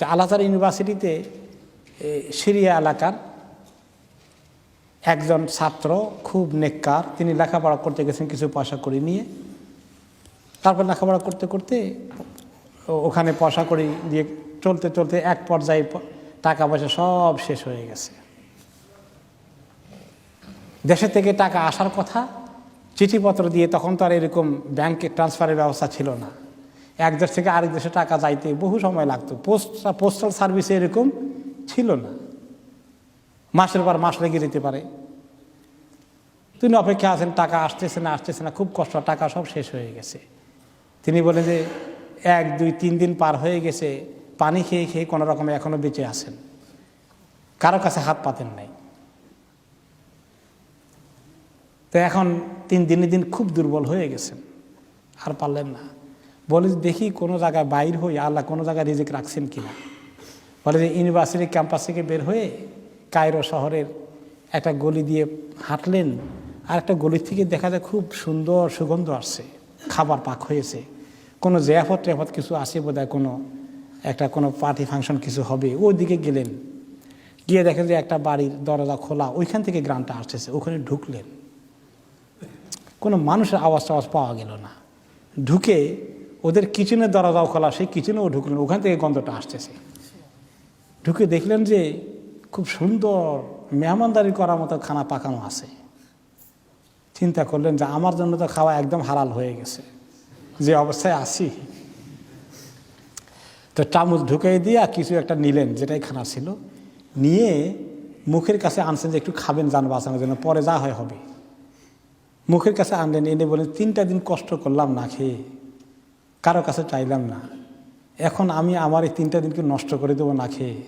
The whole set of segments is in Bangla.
যে আলাজার ইউনিভার্সিটিতে সিরিয়া এলাকার একজন ছাত্র, খুব নেককার, তিনি লেখাপড়া করতে গেছেন কিছু পয়সা করে নিয়ে। তারপর লেখাপড়া করতে করতে ওখানে পয়সা করি দিয়ে চলতে চলতে এক পর্যায়ে টাকা পয়সা সব শেষ হয়ে গেছে। দেশে থেকে টাকা আসার কথা, চিঠিপত্র দিয়ে তখন তো আর এরকম ব্যাংকে ট্রান্সফারের ব্যবস্থা ছিল না। এক দেশ থেকে আরেক দেশে টাকা যাইতে বহু সময় লাগতো। পোস্ট পোস্টাল সার্ভিসে এরকম ছিল না। মাসের পর মাস লেগে যেতে পারে। তিনি অপেক্ষা আছেন, টাকা আসতেছে না আসতেছে না, খুব কষ্ট, টাকা সব শেষ হয়ে গেছে। তিনি বলেন যে এক, দুই, তিন দিন পার হয়ে গেছে, পানি খেয়ে খেয়ে কোনো রকমে এখনও বেঁচে আছেন। কারও কাছে হাত পাতেন নাই। তো এখন তিন দিনে দিন খুব দুর্বল হয়ে গেছেন। আর পারলেন না। বলে দেখি কোনো জায়গায় বাইর হই আল্লাহ কোনো জায়গায় রিজিক রাখছেন কিনা বলে যে ইউনিভার্সিটি ক্যাম্পাস থেকে বের হয়ে কায়রো শহরের একটা গলি দিয়ে হাঁটলেন, আর একটা গলি থেকে দেখা যায় খুব সুন্দর সুগন্ধ আসছে, খাবার পাক হয়েছে। কোনো জেয়াফত টেয়াফত কিছু আসে বোধহয় কোনো, একটা কোনো পার্টি ফাংশন কিছু হবে ওই দিকে গেলেন। গিয়ে দেখেন যে একটা বাড়ির দরজা খোলা, ওইখান থেকে গ্রামটা আসতেছে, ওখানে ঢুকলেন। কোনো মানুষের আওয়াজ টাওয়াজ পাওয়া গেল না। ঢুকে ওদের কিচেনের দরজাও খোলা, সেই কিচেনেও ঢুকলেন, ওখান থেকে গন্ধটা আসতেছে। ঢুকে দেখলেন যে খুব সুন্দর মেহমানদারি করার মতো খানা পাকানো আছে। চিন্তা করলেন যে আমার জন্য তো খাওয়া একদম হালাল হয়ে গেছে। যে অবস্থায় আসি তো চামচ ঢুকিয়ে দিয়ে কিছু একটা নিলেন, যেটাই খানা ছিল। নিয়ে মুখের কাছে আনছেন যে একটু খাবেন যান বাঁচানোর জন্য, পরে যা হয় হবে। মুখের কাছে আনলেন, এনে বলেন তিনটা দিন কষ্ট করলাম না খেয়ে। কারও কাছে চাইলাম না। এখন আমি আমার এই তিনটা দিনকে নষ্ট করে দেবো না খেয়ে।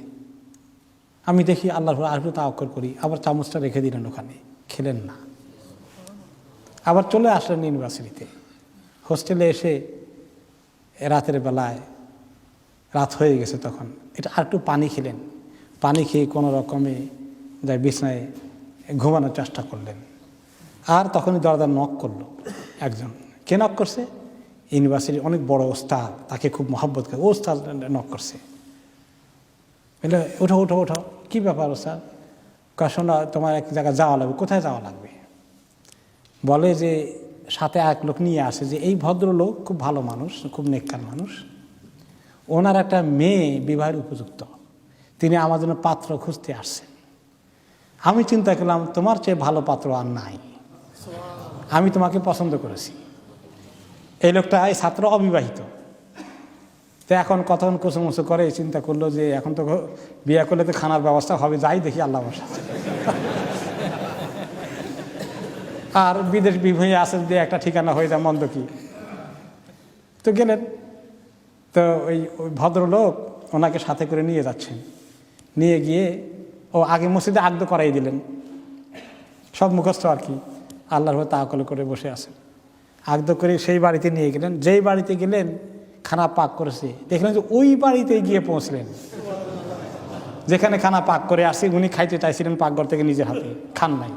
আমি দেখি আল্লাহর আর একটু তাওয়াক্কর করি, আবার চামচটা রেখে দিলেন ওখানে, খেলেন না। আবার চলে আসলেন ইউনিভার্সিটিতে। হোস্টেলে এসে রাতের বেলায়, রাত হয়ে গেছে তখন। এটা আর একটু পানি খেলেন। পানি খেয়ে কোনো রকমে যাই বিছনায় ঘুমানোর চেষ্টা করলেন। আর তখনই দরজা নক করল একজন। কে নক করছে? ইউনিভার্সিটির অনেক বড় ওস্তাদ, তাকে খুব মহব্বত করে, ওস্তাদ নক করছে। বলে, ওঠো ওঠো ওঠো। কী ব্যাপার ওস্তাদ? শোনা, তোমার এক জায়গায় যাওয়া লাগবে। কোথায় যাওয়া লাগবে? বলে যে, সাথে এক লোক নিয়ে আসে যে, এই ভদ্রলোক খুব ভালো মানুষ, খুব নেককার মানুষ। ওনার একটা মেয়ে বিবাহের উপযুক্ত। তিনি আমার জন্য পাত্র খুঁজতে আসছেন। আমি চিন্তা করলাম, তোমার চেয়ে ভালো পাত্র আর নাই। আমি তোমাকে পছন্দ করেছি। এই লোকটা এই ছাত্র অবিবাহিত। তো এখন কতক্ষণ কুসুমুসু করে চিন্তা করল যে এখন তো বিয়ে করলে তো খানার ব্যবস্থা হবে, যাই দেখি আল্লাহ আর বিদেশ বিভূয়ে আছে যে একটা ঠিকানা হয়ে যায়, মন্দ কি? তো গেলেন। তো ওই ভদ্রলোক ওনাকে সাথে করে নিয়ে যাচ্ছেন। নিয়ে গিয়ে ও আগে মসজিদে আগদ করাই দিলেন। সব মুখস্থ আর কি। আল্লাহর হয়ে তাকল করে বসে আছেন। আগদ করে সেই বাড়িতে নিয়ে গেলেন। যেই বাড়িতে গেলেন, খানা পাক করেছে। দেখলেন যে ওই বাড়িতে গিয়ে পৌঁছলেন। যেখানে খানা পাক করে আসি, উনি খাইতে চাইছিলেন পাকঘর থেকে নিজের হাতে, খান নাই।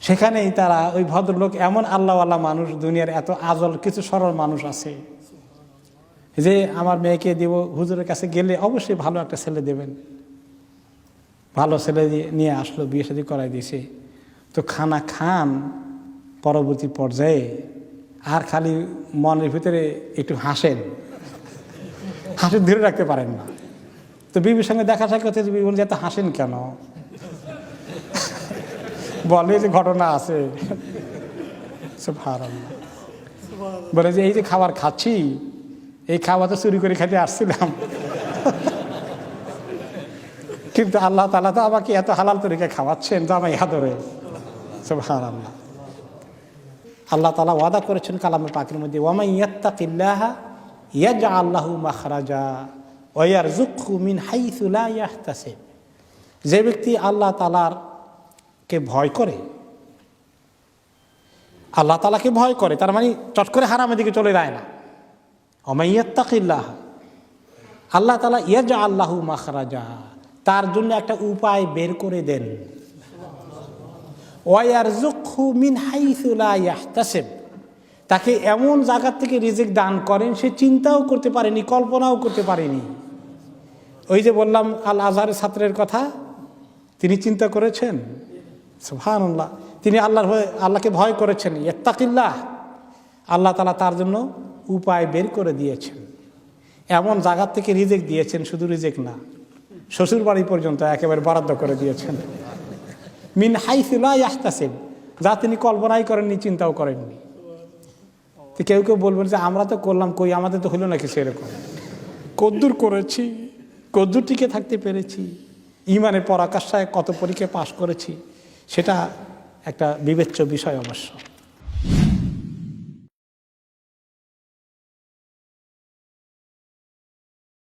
সেখানেই তারা ওই ভদ্রলোক, এমন আল্লাহওয়ালা মানুষ, দুনিয়ার এত আজল, কিছু সরল মানুষ আছে যে আমার মেয়েকে দিব, হুজুরের কাছে গেলে অবশ্যই ভালো একটা ছেলে দেবেন। ভালো ছেলে নিয়ে আসলো, বিয়ে শাদী করাই দিয়েছে। তো খানা খান পরবর্তী পর্যায়ে আর খালি মনের ভিতরে একটু হাসেন। হাসি ধরে রাখতে পারেন না। তো বিবির সঙ্গে দেখা সাক্ষাৎ হচ্ছে বিবি এত হাসেন কেন? বলে যে, ঘটনা আছে। বলে যে, এই যে খাবার খাচ্ছি, এই খাবার তো চুরি করে খেতে আসছিলাম। কিন্তু আল্লাহ তালা তো আমাকে এত হালাল তরিকে খাওয়াচ্ছেন জামাই হাদরে সুবহানাল্লাহ। আল্লাহ তালা ওয়াদা করেছেন কালামের পাখির মধ্যে ওয়ামাই ইয়াত্তাকিল্লাহ ইয়াজা আল্লাহু মাখরাজা ওয়ার জুকু মিন হাইসুলা ইয়াহতাসিব যে ব্যক্তি আল্লাহ তালার কে ভয় করে, আল্লাহ তালাকে ভয় করে, তার মানে চট করে হারামের দিকে চলে যায় না। অমাইয়াত্তাকিল্লাহ আল্লাহ তালা ইয়াজা আল্লাহু মাখরাজা, তার জন্য একটা উপায় বের করে দেন। ওয়ার জুকু মিন হাইসুলা ইয়াহতাসিব। তাকে এমন জায়গার থেকে রিজিক দান করেন, সে চিন্তাও করতে পারেনি, কল্পনাও করতে পারেনি। ওই যে বললাম, আল আজহারের ছাত্রের কথা, তিনি চিন্তা করেছেন, সুবহানাল্লাহ, তিনি আল্লাহর হয়ে, আল্লাহকে ভয় করেছেন ইত্তাকিল্লাহ আল্লাহ তালা তার জন্য উপায় বের করে দিয়েছেন। এমন জায়গার থেকে রিজেক দিয়েছেন, শুধু রিজেক না শ্বশুর বাড়ি পর্যন্ত একেবারে বরাদ্দ করে দিয়েছেন। মিন হাইসিলা ইয়াহতাসিব। যা তিনি কল্পনাই করেননি চিন্তাও করেননি। তো কেউ কেউ বলবেন যে আমরা তো করলাম কই? আমাদের তো হলো নাকি সেরকম? কদ্দুর করেছি কদ্দুর টিকে থাকতে পেরেছি। ইমানের পরাকাষ্ঠায় কত পরীক্ষা পাশ করেছি সেটা একটা বিবেচ্য বিষয় অবশ্য।